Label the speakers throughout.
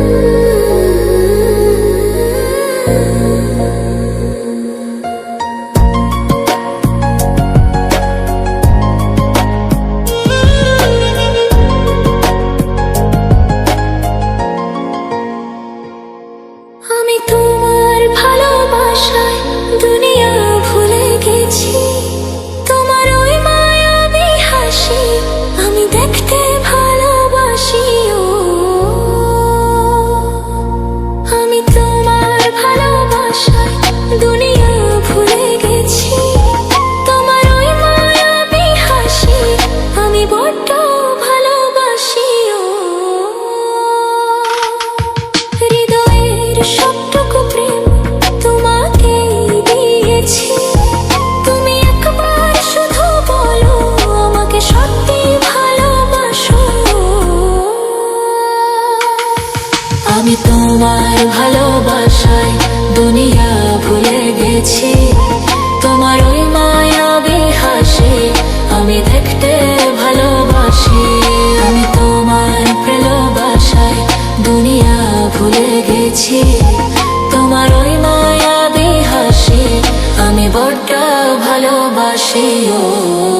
Speaker 1: 啊。পেয়েছি তোমার ওই মায়াবী হাসি আমি বড্ড ভালোবাসি ও।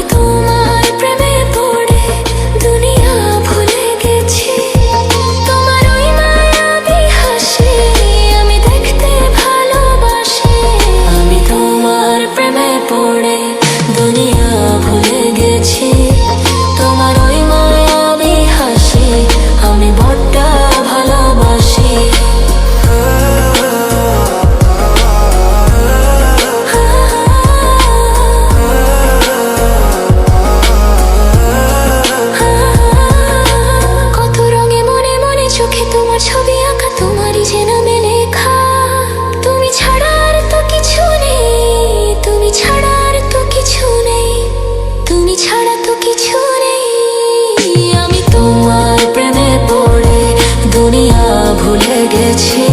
Speaker 2: change